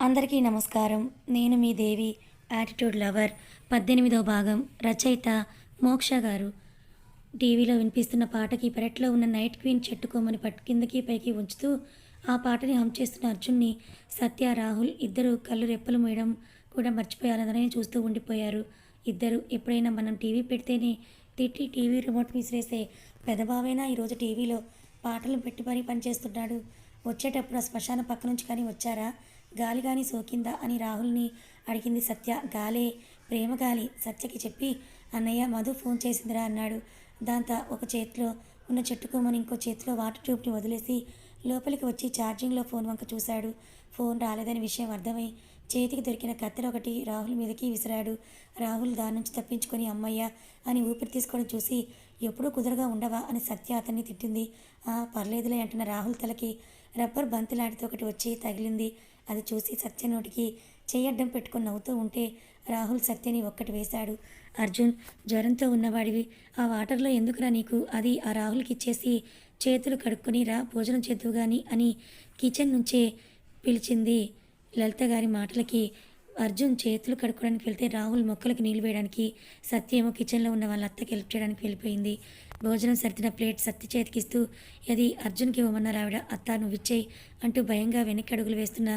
అందరికీ నమస్కారం. నేను మీ దేవి యాటిట్యూడ్ లవర్ పద్దెనిమిదో భాగం. రచయిత మోక్ష గారు. టీవీలో వినిపిస్తున్న పాటకి పెరట్లో ఉన్న నైట్ క్వీన్ చెట్టుకోమని పట్టు కిందకి పైకి ఉంచుతూ ఆ పాటని హమ్ చేస్తున్న అర్జున్ని సత్య రాహుల్ ఇద్దరు కళ్ళు రెప్పలు మూయడం కూడా మర్చిపోయాలని చూస్తూ ఉండిపోయారు. ఇద్దరు ఎప్పుడైనా మనం టీవీ పెడితేనే తిట్టి టీవీ రిమోట్ విసిరేసే పెదబావైనా? ఈరోజు టీవీలో పాటలు పెట్టి మరీ పనిచేస్తున్నాడు. వచ్చేటప్పుడు ఆ శ్మశాన పక్క నుంచి కానీ వచ్చారా? గాలి కానీ సోకిందా అని రాహుల్ని అడిగింది సత్య. గాలే ప్రేమ గాలి సత్యకి చెప్పి అన్నయ్య మధు ఫోన్ చేసిందిరా అన్నాడు. దాంతో ఒక చేతిలో ఉన్న చెట్టుకోమని ఇంకో చేతిలో వాటర్ ట్యూబ్ని వదిలేసి లోపలికి వచ్చి ఛార్జింగ్లో ఫోన్ వంక చూశాడు. ఫోన్ రాలేదని విషయం అర్థమై చేతికి దొరికిన కత్తెర ఒకటి రాహుల్ మీదకి విసిరాడు. రాహుల్ దాని నుంచి తప్పించుకొని అమ్మయ్య అని ఊపిరి తీసుకోవడం చూసి ఎప్పుడూ కుదరగా ఉండవా అని సత్య అతన్ని తిట్టింది. ఆ పర్లేదులే అంటున్న రాహుల్ తలకి రబ్బర్ బంతి ఒకటి వచ్చి తగిలింది. అది చూసి సత్య నోటికి చేయడ్డం పెట్టుకొని నవ్వుతూ ఉంటే రాహుల్ సత్యని ఒక్కటి వేశాడు. అర్జున్ జ్వరంతో ఉన్నవాడివి. ఆ వాటర్లో ఎందుకురా నీకు? అది ఆ రాహుల్కి ఇచ్చేసి చేతులు కడుక్కొని రా భోజనం చేద్దువు కానీ అని కిచెన్ నుంచే పిలిచింది లలిత గారి మాటలకి. అర్జున్ చేతులు కడుక్కోవడానికి వెళ్తే రాహుల్ మొక్కలకు నీళ్ళు వేయడానికి సత్యేమో కిచెన్లో ఉన్న వాళ్ళ అత్తకి హెల్ప్ చేయడానికి వెళ్ళిపోయింది. భోజనం సర్దిన ప్లేట్ సత్య చేతికిస్తూ అది అర్జున్కి ఇవ్వమన్నారు ఆవిడ. అత్త నువ్విచ్చేయి అంటూ భయంగా వెనక్కి అడుగులు వేస్తున్న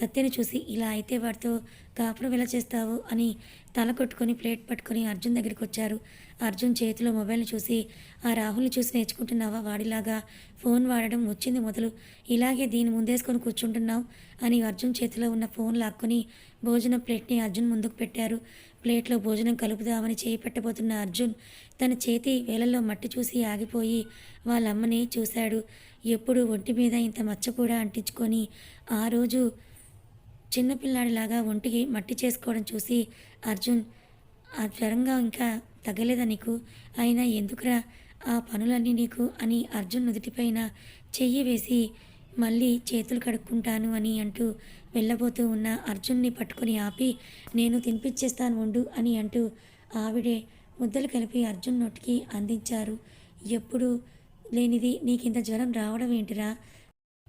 సత్యని చూసి ఇలా అయితే వాడితో కాపురం ఎలా చేస్తావు? అని తల కొట్టుకొని ప్లేట్ పట్టుకొని అర్జున్ దగ్గరికి వచ్చారు అర్జున్ చేతిలో మొబైల్ని చూసి ఆ రాహుల్ని చూసి నేర్చుకుంటున్నావా? వాడిలాగా ఫోన్ వాడడం వచ్చింది మొదలు. ఇలాగే దీన్ని ముందేసుకొని కూర్చుంటున్నావు అని అర్జున్ చేతిలో ఉన్న ఫోన్ లాక్కొని భోజనం ప్లేట్ని అర్జున్ ముందుకు పెట్టారు. ప్లేట్లో భోజనం కలుపుదామని చేయి పెట్టబోతున్న అర్జున్ తన చేతి వేలల్లో మట్టి చూసి ఆగిపోయి వాళ్ళమ్మని చూశాడు. ఎప్పుడు ఒంటి మీద ఇంత మచ్చ కూడా అంటించుకొని ఆ రోజు చిన్నపిల్లాడిలాగా ఒంటికి మట్టి చేసుకోవడం చూసి అర్జున్ ఆ జ్వరంగా ఇంకా తగ్గలేదా నీకు? అయినా ఎందుకురా ఆ పనులన్నీ నీకు? అని అర్జున్ నుదుటిపైన చెయ్యి వేసి మళ్ళీ చేతులు కడుక్కుంటాను అని అంటూ వెళ్ళబోతూ ఉన్న అర్జున్ని పట్టుకొని ఆపి నేను తినిపించేస్తాను ఉండు అని అంటూ ఆవిడే ముద్దలు కలిపి అర్జున్ నోటికి అందించారు. ఎప్పుడు లేనిది నీకింత జ్వరం రావడం ఏంటిరా?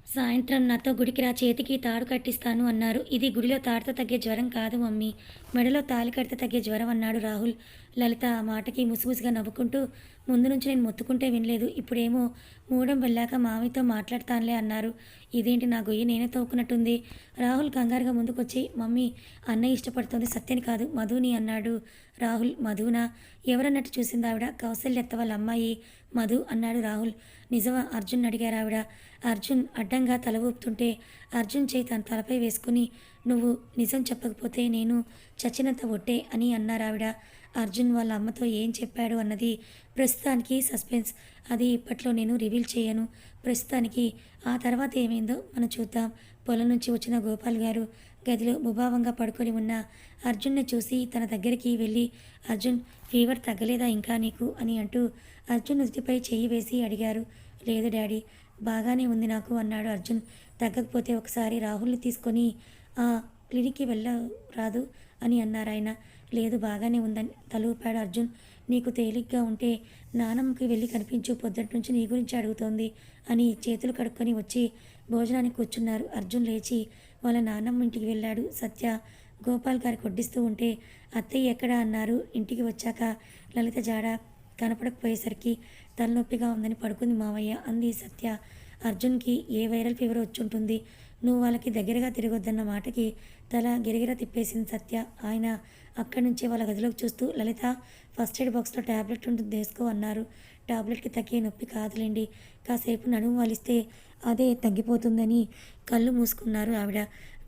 సాయంత్రం నాతో గుడికి రా చేతికి తాడు కట్టిస్తాను అన్నారు. ఇది గుడిలో తాడుతో తగ్గే జ్వరం కాదు మమ్మీ. మెడలో తాలి కడితే తగ్గే జ్వరం అన్నాడు రాహుల్. లలిత ఆ మాటకి ముసుగుసుగా నవ్వుకుంటూ ముందు నుంచి నేను మొత్తుకుంటే వినలేదు. ఇప్పుడేమో మూడం వెళ్ళాక మామయ్యతో మాట్లాడతానులే అన్నారు. ఇదేంటి నా గొయ్యి? నేనే తోకున్నట్టుంది. రాహుల్ కంగారుగా ముందుకొచ్చి మమ్మీ అన్నయ్య ఇష్టపడుతుంది సత్యని కాదు మధుని అన్నాడు రాహుల్. మధునా? ఎవరన్నట్టు చూసింది ఆవిడ కౌశల్యత్త వాళ్ళ అమ్మాయి. మధు అన్నాడు రాహుల్. నిజమా? అర్జున్ అడిగారు ఆవిడ. అర్జున్ అడ్డంగా తల ఊపుతుంటే అర్జున్ చేయి తన తలపై వేసుకుని నువ్వు నిజం చెప్పకపోతే నేను చచ్చినంత ఒట్టే అని అన్నారావిడ అర్జున్ వాళ్ళ అమ్మతో ఏం చెప్పాడు అన్నది ప్రస్తుతానికి సస్పెన్స్. అది ఇప్పట్లో నేను రివీల్ చేయను. ప్రస్తుతానికి ఆ తర్వాత ఏమైందో మనం చూద్దాం. పొలం నుంచి వచ్చిన గోపాల్ గారు గదిలో ముభావంగా పడుకొని ఉన్న అర్జున్ని చూసి తన దగ్గరికి వెళ్ళి అర్జున్ ఫీవర్ తగ్గలేదా ఇంకా నీకు? అని అంటూ అర్జున్ నుదిటిపై చెయ్యి వేసి అడిగారు. లేదు డాడీ బాగానే ఉంది నాకు అన్నాడు అర్జున్. తగ్గకపోతే ఒకసారి రాహుల్ని తీసుకొని ఆ క్లినిక్కి వెళ్ళ రాదు అని అన్నారు ఆయన. లేదు బాగానే ఉందని తలూపాడు అర్జున్. నీకు తేలిగ్గా ఉంటే నానమ్మకి వెళ్ళి కనిపించు పొద్దుటి నుంచి నీ గురించి అడుగుతోంది అని చేతులు కడుక్కొని వచ్చి భోజనానికి కూర్చున్నారు. అర్జున్ లేచి వాళ్ళ నానమ్మ ఇంటికి వెళ్ళాడు. సత్య గోపాల్ గారికి వడ్డిస్తూ ఉంటే అత్తయ్య ఎక్కడ? అన్నారు. ఇంటికి వచ్చాక లలిత జాడ కనపడకపోయేసరికి తలనొప్పిగా ఉందని పడుకుంది మావయ్య అంది సత్య అర్జున్కి ఏ వైరల్ ఫీవర్ వచ్చుంటుంది నువ్వు వాళ్ళకి దగ్గరగా తిరగొద్దన్న మాటకి తల గిరగిర తిప్పేసింది సత్య. ఆయన అక్కడి నుంచే వాళ్ళ గదిలోకి చూస్తూ లలిత ఫస్ట్ ఎయిడ్ బాక్స్లో ట్యాబ్లెట్ ఉంటుంది వేసుకో అన్నారు. ట్యాబ్లెట్కి తగ్గే నొప్పి కాదులేండి. కాసేపు నడుము వాలిస్తే అదే తగ్గిపోతుందని కళ్ళు మూసుకున్నారు ఆవిడ.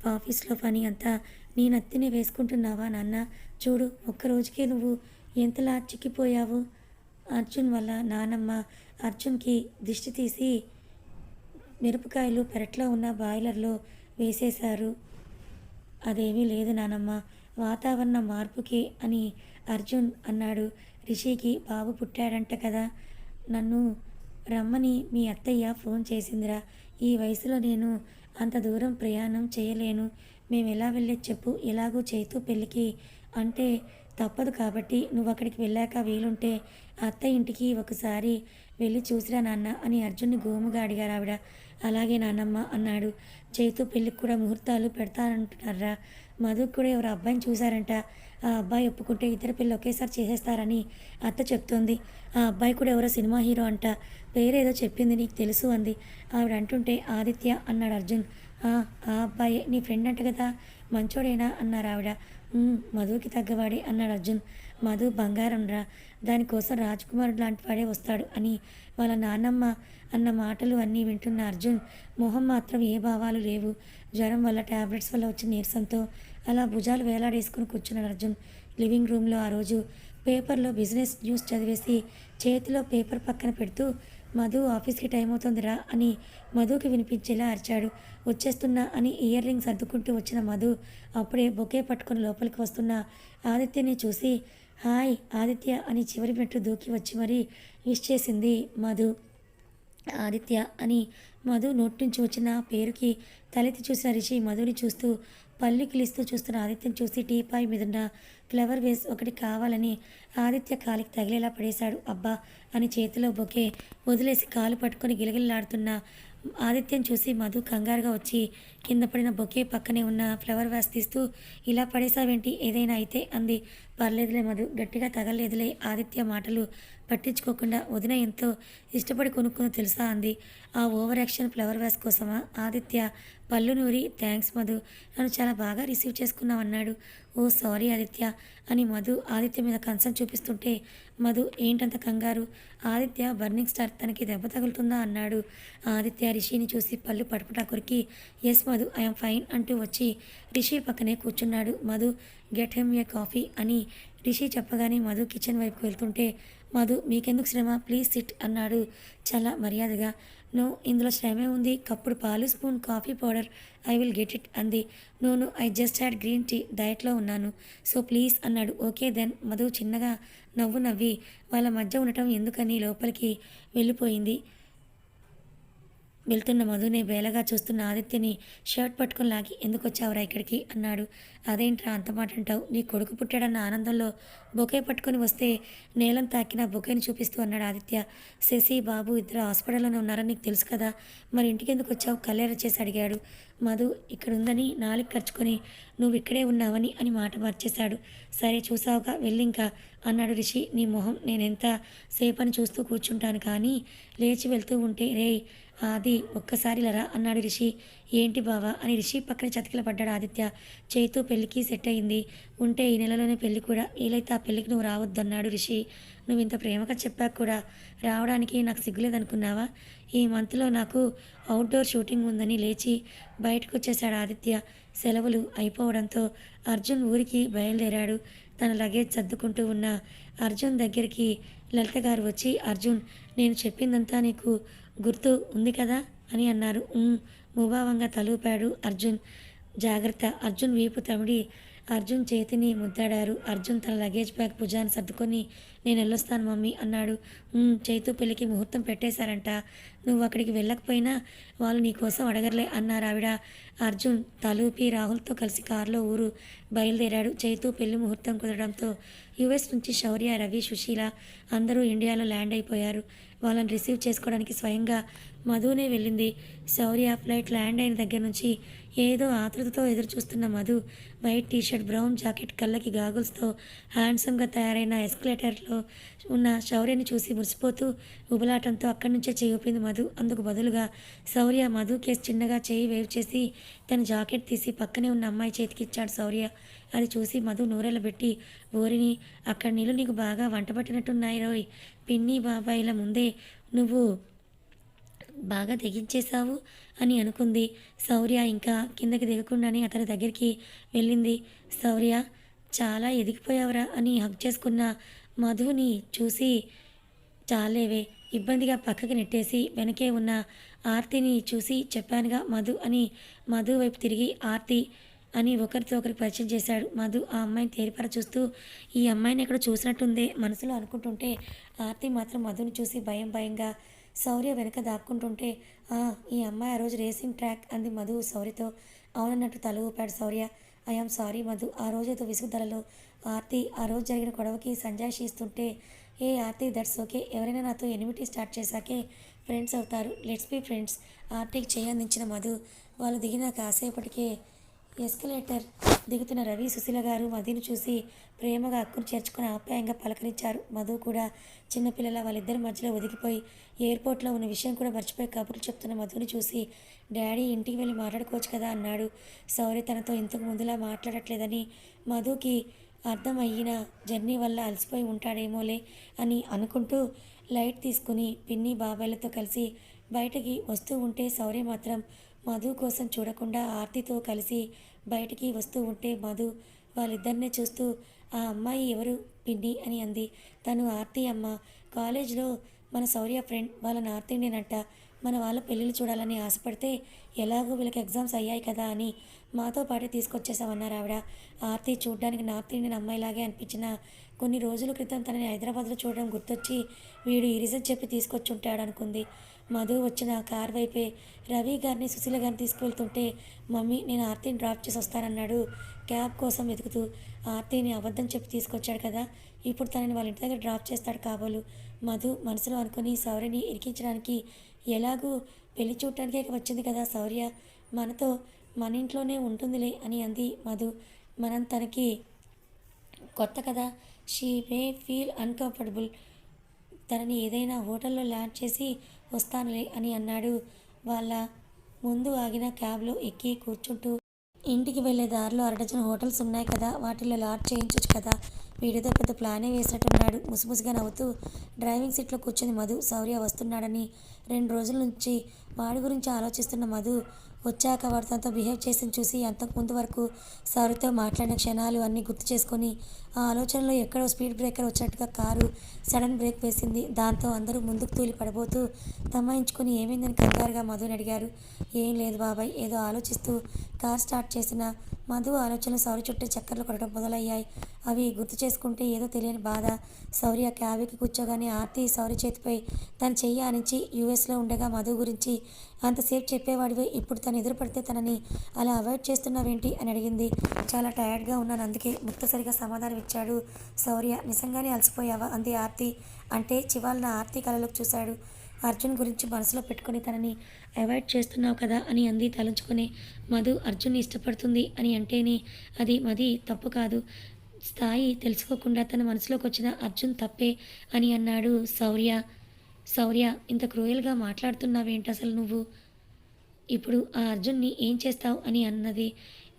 ఆఫీస్లో పని అంతా నీ నత్తిని వేసుకుంటున్నావా నాన్న? చూడు ఒక్కరోజుకే నువ్వు ఎంతలా చిక్కిపోయావు? అర్జున్ వల్ల నానమ్మ అర్జున్కి దిష్టి తీసి మిరపకాయలు పెరట్లో ఉన్న బాయిలర్లో వేసేశారు. అదేమీ లేదు నానమ్మ. వాతావరణ మార్పుకి అని అర్జున్ అన్నాడు. రిషికి బాబు పుట్టాడంట కదా. నన్ను రమ్మని మీ అత్తయ్య ఫోన్ చేసిందిరా. ఈ వయసులో నేను అంత దూరం ప్రయాణం చేయలేను. మేము ఎలా వెళ్ళే చెప్పు. ఎలాగూ చేతు పెళ్ళికి అంటే తప్పదు కాబట్టి నువ్వు అక్కడికి వెళ్ళాక వీలుంటే అత్త ఇంటికి ఒకసారి వెళ్ళి చూసిరా నాన్న అని అర్జున్ని గోముగా అడిగారు ఆవిడ. అలాగే నాన్నమ్మ అన్నాడు. చేతు పెళ్ళికి కూడా ముహూర్తాలు పెడతానంటున్నారా? మధుకు కూడా ఎవరు అబ్బాయిని చూశారంట. ఆ అబ్బాయి ఒప్పుకుంటే ఇద్దరు పిల్లలు ఒకేసారి చేసేస్తారని అత్త చెప్తోంది. ఆ అబ్బాయి కూడా ఎవరో సినిమా హీరో అంట. పేరేదో చెప్పింది నీకు తెలుసు అంది. ఆవిడ అంటుంటే ఆదిత్య అన్నాడు అర్జున్. "ఆ, అబ్బాయి నీ ఫ్రెండ్ అంట కదా? మంచోడేనా? అన్నారు ఆవిడ. మధుకి తగ్గవాడే అన్నాడు అర్జున్. మధు బంగారం రా దానికోసం రాజ్ కుమార్ లాంటి వాడే వస్తాడు అని వాళ్ళ నాన్నమ్మ అన్న మాటలు అన్నీ వింటున్న అర్జున్ మొహం మాత్రం ఏ భావాలు లేవు. జ్వరం వల్ల టాబ్లెట్స్ వల్ల వచ్చిన నీరసంతో అలా భుజాలు వేలాడేసుకుని కూర్చున్నాడు అర్జున్. లివింగ్ రూమ్లో ఆ రోజు పేపర్లో బిజినెస్ న్యూస్ చదివేసి చేతిలో పేపర్ పక్కన పెడుతూ మధు ఆఫీస్కి టైం అవుతుందిరా అని మధుకి వినిపించేలా అరిచాడు. వచ్చేస్తున్నా అని ఇయర్ రింగ్స్ అద్దుకుంటూ వచ్చిన మధు అప్పుడే బొకే పట్టుకుని లోపలికి వస్తున్న ఆదిత్యని చూసి హాయ్ ఆదిత్య అని చివరి మెట్టు దూకి వచ్చి మరీ విష్ చేసింది మధు. ఆదిత్య అని మధు నోటి నుంచి వచ్చిన పేరుకి తలెత్తి చూసిన రిషి మధుని చూస్తూ పళ్ళు కిలిస్తూ చూస్తున్న ఆదిత్యం చూసి టీపాయ్ మీదున్న ఫ్లవర్ వేస్ ఒకటి కావాలని ఆదిత్య కాలికి తగిలేలా పడేశాడు. అబ్బా! అని చేతిలో బొకే వదిలేసి కాలు పట్టుకొని గిలగిల్లాడుతున్న ఆదిత్యం చూసి మధు కంగారుగా వచ్చి కింద పడిన బొకే పక్కనే ఉన్న ఫ్లవర్ వ్యాస్ తీస్తూ ఇలా పడేసావేంటి ఏదైనా అయితే అంది. పర్లేదులే మధు గట్టిగా తగలేదులే ఆదిత్య మాటలు పట్టించుకోకుండా వదిన ఎంతో ఇష్టపడి కొనుక్కుందో తెలుసా అంది. ఆ ఓవర్ యాక్షన్ ఫ్లవర్ వ్యాస్ కోసమా? ఆదిత్య పళ్ళు నూరి థ్యాంక్స్ మధు నన్ను చాలా బాగా రిసీవ్ చేసుకున్నావు అన్నాడు. ఓ సారీ ఆదిత్య అని మధు ఆదిత్య మీద కన్సర్న్ చూపిస్తుంటే మధు ఏంటంత కంగారు? ఆదిత్య బర్నింగ్ స్టార్ తనకి దెబ్బ తగులుతుందా? అన్నాడు. ఆదిత్య రిషిని చూసి పళ్ళు పటపటా కొరికి yes Madhu Madhu I'm fine అంటూ వచ్చి రిషి పక్కనే కూర్చున్నాడు. Madhu get him a coffee అని రిషి చెప్పగానే మధు కిచెన్ వైపుకు వెళ్తుంటే మధు మీకెందుకు శ్రమ? ప్లీజ్ సిట్ అన్నాడు చాలా మర్యాదగా. నో ఇందులో శ్రమే ఉంది. కప్పుడు పాలు spoon coffee powder. I will get it అంది. No I just had green tea డయట్లో ఉన్నాను. సో ప్లీజ్ అన్నాడు. ఓకే దెన్ మధు చిన్నగా నవ్వు నవ్వి వాళ్ళ మధ్య ఉండటం ఎందుకని? లోపలికి వెళ్ళిపోయింది. వెళ్తున్న మధుని బేలగా చూస్తున్న ఆదిత్యని షర్ట్ పట్టుకొని లాగి ఎందుకు వచ్చావురా ఇక్కడికి? అన్నాడు. అదేంట్రా అంత మాట అంటావు? నీ కొడుకు పుట్టాడన్న ఆనందంలో బొకే పట్టుకొని వస్తే నేలం తాకిన బొకేని చూపిస్తూ అన్నాడు ఆదిత్య. శశి బాబు ఇద్దరు హాస్పిటల్లోనే ఉన్నారని నీకు తెలుసు కదా. మరి ఇంటికి ఎందుకు వచ్చావు? కల్లేర చేసి అడిగాడు. మధు ఇక్కడ ఉందని నాలుగు ఖర్చుకొని నువ్వు ఇక్కడే ఉన్నావని అని మాట మార్చేశాడు. సరే చూసావుగా వెళ్ళింకా అన్నాడు రిషి. నీ మొహం నేనెంత సేపని చూస్తూ కూర్చుంటాను కానీ లేచి వెళ్తూ ఉంటే రే ఆది ఒక్కసారి లరా అన్నాడు రిషి. ఏంటి బావా అని రిషి పక్కన చతికిల పడ్డాడు ఆదిత్య. చేతు పెళ్ళికి సెట్ అయింది. ఉంటే ఈ నెలలోనే పెళ్ళి కూడా. వీలైతే ఆ పెళ్ళికి నువ్వు రావద్దన్నాడు రిషి. నువ్వు ఇంత ప్రేమగా చెప్పాక కూడా రావడానికి నాకు సిగ్గులేదనుకున్నావా? ఈ మంత్లో నాకు అవుట్డోర్ షూటింగ్ ఉందని లేచి బయటకు వచ్చేశాడు ఆదిత్య. సెలవులు అయిపోవడంతో అర్జున్ ఊరికి బయలుదేరాడు. తన లగేజ్ సర్దుకుంటూ ఉన్న అర్జున్ దగ్గరికి లలిత గారు వచ్చి అర్జున్ నేను చెప్పిందంతా నీకు గుర్తు ఉంది కదా అని అన్నారు. ముభావంగా తలూపాడు అర్జున్. జాగ్రత్త. అర్జున్ వీపు తమిడి. అర్జున్ చేతిని ముద్దాడారు. అర్జున్ తన లగేజ్ బ్యాగ్ భుజాన్ని సర్దుకొని నేను వెళ్ళొస్తాను మమ్మీ అన్నాడు. "ఉమ్, చైతు పెళ్ళికి ముహూర్తం పెట్టేశారంట. నువ్వు అక్కడికి వెళ్ళకపోయినా వాళ్ళు నీ కోసం అడగర్లే అన్నారు ఆవిడ. అర్జున్ తలూపి రాహుల్తో కలిసి కారులో ఊరు బయలుదేరాడు. చైతు పెళ్ళి ముహూర్తం కుదరడంతో యుఎస్ నుంచి శౌర్య రవి సుశీల అందరూ ఇండియాలో ల్యాండ్ అయిపోయారు. వాళ్ళని రిసీవ్ చేసుకోవడానికి స్వయంగా మధునే వెళ్ళింది. శౌర్య ఫ్లైట్ ల్యాండ్ అయిన దగ్గర నుంచి ఏదో ఆతృతతో ఎదురుచూస్తున్న Madhu white t-shirt brown jacket కళ్ళకి గాగుల్స్తో హ్యాండ్సమ్గా తయారైన ఎస్కలేటర్లో ఉన్న శౌర్యని చూసి మురిసిపోతూ ఉబలాటంతో అక్కడి నుంచే చేయిపోయింది మధు. అందుకు బదులుగా శౌర్య మధు కేసు చిన్నగా చేయి వేవ్ చేసి తన జాకెట్ తీసి పక్కనే ఉన్న అమ్మాయి చేతికి ఇచ్చాడు శౌర్య. అది చూసి మధు నూరెళ్ళ పెట్టి అక్కడ నీళ్ళు నీకు బాగా వంట పట్టినట్టున్నాయి రోయ్. పిన్ని బాబాయిల ముందే నువ్వు బాగా తెగించేశావు అని అనుకుంది. శౌర్య ఇంకా కిందకి దిగకుండానే అతని దగ్గరికి వెళ్ళింది. శౌర్య చాలా ఎదిగిపోయావురా అని హక్ చేసుకున్న మధుని చూసి చాలేవే ఇబ్బందిగా పక్కకి నెట్టేసి వెనకే ఉన్న ఆర్తిని చూసి చెప్పానుగా మధు అని. మధు వైపు తిరిగి ఆర్తి అని ఒకరితో ఒకరికి పరిచయం చేశాడు. మధు ఆ అమ్మాయిని తేరిపర చూస్తూ ఈ అమ్మాయిని ఎక్కడ చూసినట్టుందే మనసులో అనుకుంటుంటే ఆర్తి మాత్రం మధుని చూసి భయం భయంగా శౌర్య వెనుక దాక్కుంటుంటే "ఆ, ఈ అమ్మాయి ఆ రోజు రేసింగ్ ట్రాక్ అంది మధు శౌర్యతో అవునన్నట్టు తల ఊపాడు శౌర్య ఐఆమ్ సారీ మధు. ఆ రోజు ఏదో విసుగుదలలో ఆర్తి ఆ రోజు జరిగిన గొడవకి సంజాయిషి ఇస్తుంటే ఏ ఆర్తి దట్స్ ఓకే. ఎవరైనా నాతో ఎనిమిటీ స్టార్ట్ చేశాకే ఫ్రెండ్స్ అవుతారు. Let's be friends. ఆర్టీకి చేయందించిన మధు. వాళ్ళు దిగిన కాసేపటికే ఎస్కలేటర్ దిగుతున్న రవి సుశీల గారు మధుని చూసి ప్రేమగా అక్కును చేర్చుకుని ఆప్యాయంగా పలకరించారు. మధు కూడా చిన్నపిల్లల వాళ్ళిద్దరి మధ్యలో ఒదిగిపోయి ఎయిర్పోర్ట్లో ఉన్న విషయం కూడా మర్చిపోయి కబుర్లు చెప్తున్న మధుని చూసి డాడీ ఇంటికి వెళ్ళి మాట్లాడుకోవచ్చు కదా అన్నాడు. సౌరి తనతో ఇంతకు ముందులా మాట్లాడట్లేదని మధుకి అర్థమయ్యిన జర్నీ వల్ల అలసిపోయి ఉంటాడేమోలే అని అనుకుంటూ లైట్ తీసుకుని పిన్ని బాబాయ్లతో కలిసి బయటకి వస్తూ ఉంటే శౌర్య మాత్రం మధు కోసం చూడకుండా ఆర్తితో కలిసి బయటికి వస్తూ ఉంటే మధు వాళ్ళిద్దరిని చూస్తూ ఆ అమ్మాయి ఎవరు? పిండి అని అంది. తను ఆర్తి అమ్మ. కాలేజ్లో మన శౌర్య ఫ్రెండ్ వాళ్ళ నార్త్ ఇండియన్ అంట మన వాళ్ళ పెళ్ళిళ్ళు చూడాలని ఆశపడితే ఎలాగో వీళ్ళకి ఎగ్జామ్స్ అయ్యాయి కదా అని మాతో పాటే తీసుకొచ్చేసామన్నారు ఆవిడ. ఆర్తి చూడడానికి నార్త్ ఇండియన్ అమ్మాయిలాగే అనిపించిన కొన్ని రోజుల క్రితం తనని హైదరాబాద్లో చూడడం గుర్తొచ్చి వీడు ఈ రీజన్ చెప్పి తీసుకొచ్చి ఉంటాడు అనుకుంది మధు వచ్చిన కార్ వైపే రవి గారిని సుశీల గారిని తీసుకువెళ్తుంటే మమ్మీ నేను ఆర్తిని డ్రాప్ చేసి వస్తానన్నాడు. క్యాబ్ కోసం వెతుకుతూ ఆర్తిని అబద్ధం చెప్పి తీసుకొచ్చాడు కదా. ఇప్పుడు తనని వాళ్ళ ఇంటి దగ్గర డ్రాప్ చేస్తాడు కాబోలు. మధు మనసులో అనుకుని సౌర్యని ఇరికించడానికి ఎలాగూ పెళ్ళి చూడటానికే వచ్చింది కదా సౌర్య. మనతో మన ఇంట్లోనే ఉంటుందిలే అని అంది మధు. మనం తనకి కొత్త కదా. She may feel uncomfortable. తనని ఏదైనా హోటల్లో ల్యాండ్ చేసి వస్తానులే అని అన్నాడు. వాళ్ళ ముందు ఆగిన క్యాబ్లో ఎక్కి కూర్చుంటూ ఇంటికి వెళ్ళే దారిలో అరడజన హోటల్స్ ఉన్నాయి కదా వాటిల్లో లాడ్ చేయించవచ్చు కదా. వీడితో పెద్ద ప్లానే వేసినట్టున్నాడు. ముసుముసుగా నవ్వుతూ డ్రైవింగ్ సీట్లో కూర్చుంది మధు. శౌర్య వస్తున్నాడని రెండు రోజుల నుంచి వాడి గురించి ఆలోచిస్తున్న మధు వచ్చాక వాడు తనతో బిహేవ్ చేసిన చూసి అంతకుముందు వరకు సారుతో మాట్లాడిన క్షణాలు అన్నీ గుర్తు చేసుకొని ఆ ఆలోచనలో ఎక్కడో స్పీడ్ బ్రేకర్ వచ్చినట్టుగా కారు సడన్ బ్రేక్ వేసింది. దాంతో అందరూ ముందుకు తూలి పడబోతూ తమాయించుకుని ఏమైందని కంగారుగా మధుని అడిగారు. ఏం లేదు బాబాయ్ ఏదో ఆలోచిస్తూ కార్ స్టార్ట్ చేసిన మధు ఆలోచనలు సౌరి చుట్టూ చక్కర్లు కొట్టడం మొదలయ్యాయి. అవి గుర్తు చేసుకుంటే ఏదో తెలియని బాధ. శౌర్య క్యాబికి కూర్చోగానే ఆర్తి సౌరి చేతిపై తన చెయ్యి ఆనించి యూఎస్లో ఉండగా మధు గురించి అంతసేపు చెప్పేవాడివే ఇప్పుడు తను ఎదురుపడితే తనని అలా అవాయిడ్ చేస్తున్నావేంటి అని అడిగింది. చాలా టయర్డ్గా ఉన్నాను అందుకే ముక్తసరిగా సమాధానం ఇచ్చాడు. శౌర్య నిజంగానే అలసిపోయావా? అంది ఆర్తి. అంటే చివాలన ఆర్తి కళలోకి చూశాడు. అర్జున్ గురించి మనసులో పెట్టుకుని తనని అవాయిడ్ చేస్తున్నావు కదా అని అంది తలంచుకొని. మధు అర్జున్ ఇష్టపడుతుంది అని అంటేనే అది మది తప్పు కాదు. స్థాయి తెలుసుకోకుండా తన మనసులోకి వచ్చిన అర్జున్ తప్పే అని అన్నాడు శౌర్య. శౌర్య ఇంత క్రూయల్గా మాట్లాడుతున్నావేంటి అసలు నువ్వు? ఇప్పుడు ఆ అర్జున్ని ఏం చేస్తావు అని అన్నది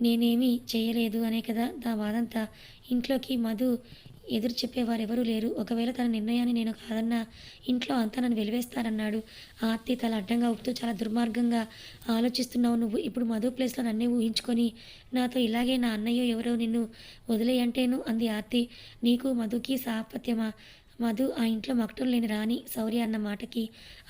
నేనేమీ చేయలేదు అనే కదా దా బాధంతా ఇంట్లోకి మధు ఎదురు చెప్పేవారు ఎవరూ లేరు. ఒకవేళ తన నిర్ణయాన్ని నేను కాదన్నా ఇంట్లో అంతా నన్ను వెలివేస్తారన్నాడు. ఆర్తి తల అడ్డంగా ఊపుతూ చాలా దుర్మార్గంగా ఆలోచిస్తున్నావు నువ్వు. ఇప్పుడు మధు ప్లేస్లో నన్నే ఊహించుకొని నాతో ఇలాగే నా అన్నయ్య ఎవరో నిన్ను వదిలేయంటేను అంది ఆర్తి నీకు మధుకి సాపత్యమా? మధు ఆ ఇంట్లో మకటం లేని రాణి శౌర్య అన్న మాటకి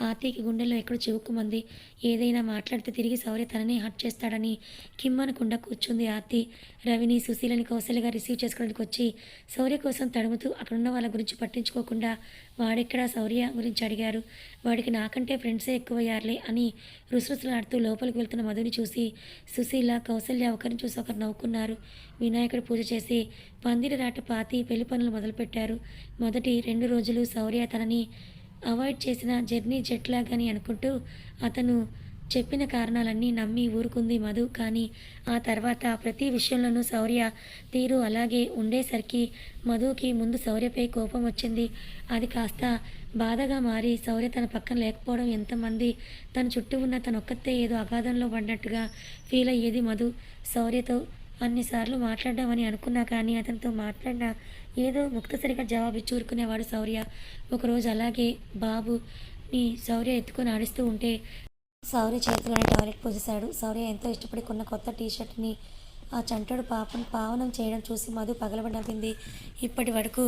ఆర్తికి గుండెల్లో ఎక్కడో చివుక్కుమంది ఏదైనా మాట్లాడితే తిరిగి శౌర్య తననే హట్ చేస్తాడని కిమ్మనకుండా కూర్చుంది ఆర్తి రవిని సుశీలని కౌశల్యగా రిసీవ్ చేసుకోవడానికి వచ్చి శౌర్య కోసం తడుముతూ అక్కడున్న వాళ్ళ గురించి పట్టించుకోకుండా వాడెక్కడ శౌర్య గురించి అడిగారు. వాడికి నాకంటే ఫ్రెండ్సే ఎక్కువయ్యారులే అని రుసరుసలాడుతూ లోపలికి వెళ్తున్న మధుని చూసి సుశీల కౌశల్య ఒకరిని చూసి ఒకరు నవ్వుకున్నారు. వినాయకుడు పూజ చేసి పందిరి రాట పాతి పెళ్ళి పనులు మొదలుపెట్టారు. మొదటి రెండు రోజులు శౌర్య తనని అవాయిడ్ చేసిన జర్నీ జెట్లాగని అనుకుంటూ అతను చెప్పిన కారణాలన్నీ నమ్మి ఊరుకుంది మధు. కానీ ఆ తర్వాత ప్రతి విషయంలోనూ శౌర్య తీరు అలాగే ఉండేసరికి మధుకి ముందు శౌర్యపై కోపం వచ్చింది. అది కాస్త బాధగా మారి శౌర్య తన పక్కన లేకపోవడం ఎంతమంది తన చుట్టూ ఉన్న తన ఒక్కతే ఏదో అగాధంలో పడినట్టుగా ఫీల్ అయ్యేది మధు. శౌర్యతో అన్నిసార్లు మాట్లాడదామని అనుకున్నా కానీ అతనితో మాట్లాడినా ఏదో ముక్తసరిగా జవాబు చూరుకునేవాడు శౌర్య. ఒకరోజు అలాగే బాబు నీ శౌర్య ఎత్తుకొని ఆడిస్తూ ఉంటే శౌర్య చేతిలోని టాయిలెట్ పోసేశాడు. శౌర్య ఎంతో ఇష్టపడి కొన్న కొత్త టీషర్ట్ని ఆ చంటోడు పాపం పావనం చేయడం చూసి మధు పగలబడి నవ్వింది. ఇప్పటి వరకు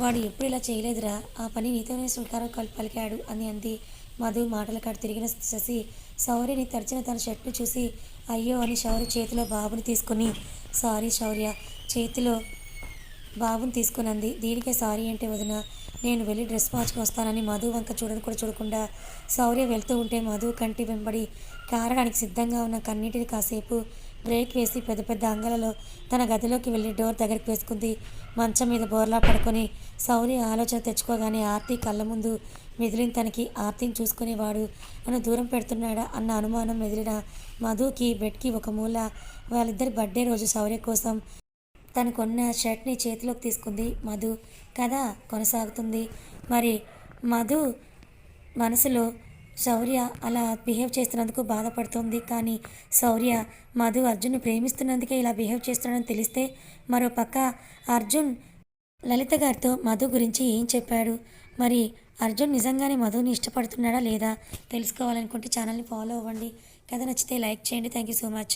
వాడు ఎప్పుడు ఇలా చేయలేదురా. ఆ పని నీతోనే స్వీకారం కల్ పలికాడు అని అంది. మధు మాటల కాడు తిరిగిన శశి శౌర్యని తడిచిన తన షర్ట్ను చూసి అయ్యో అని శౌర్య చేతిలో బాబుని తీసుకుని సారీ శౌర్య చేతిలో బాబుని తీసుకునంది దీనికే సారీ అంటే వదిన నేను వెళ్ళి డ్రెస్ మార్చుకు వస్తానని మధు వంక చూడని కూడా చూడకుండా శౌర్య వెళ్తూ ఉంటే మధు కంటి వెంబడి కారడానికి సిద్ధంగా ఉన్న కన్నీటిని కాసేపు బ్రేక్ వేసి పెద్ద పెద్ద అంగలలో తన గదిలోకి వెళ్ళి డోర్ దగ్గరికి వేసుకుంది. మంచం మీద బోర్లా పడుకొని సౌర్య ఆలోచన తెచ్చుకోగానే ఆర్తి కళ్ళ ముందు మెదిలిన తనకి ఆర్తిని చూసుకునేవాడు నన్ను దూరం పెడుతున్నాడా అన్న అనుమానం మెదిలిన మధుకి బెడ్కి ఒక మూల వాళ్ళిద్దరి బర్త్డే రోజు శౌర్య కోసం తను కొన్న షర్ట్ని చేతిలోకి తీసుకుంది. మధు కథ కొనసాగుతుంది. మరి మధు మనసులో శౌర్య అలా బిహేవ్ చేస్తున్నందుకు బాధపడుతుంది. కానీ శౌర్య మధు అర్జున్ ప్రేమిస్తున్నందుకే ఇలా బిహేవ్ చేస్తున్నాడని తెలిస్తే మరో పక్క అర్జున్ లలిత గారితో మధు గురించి ఏం చెప్పాడు? మరి అర్జున్ నిజంగానే మధుని ఇష్టపడుతున్నాడా లేదా తెలుసుకోవాలనుకుంటే ఛానల్ని ఫాలో అవ్వండి. కథ నచ్చితే లైక్ చేయండి. Thank you so much.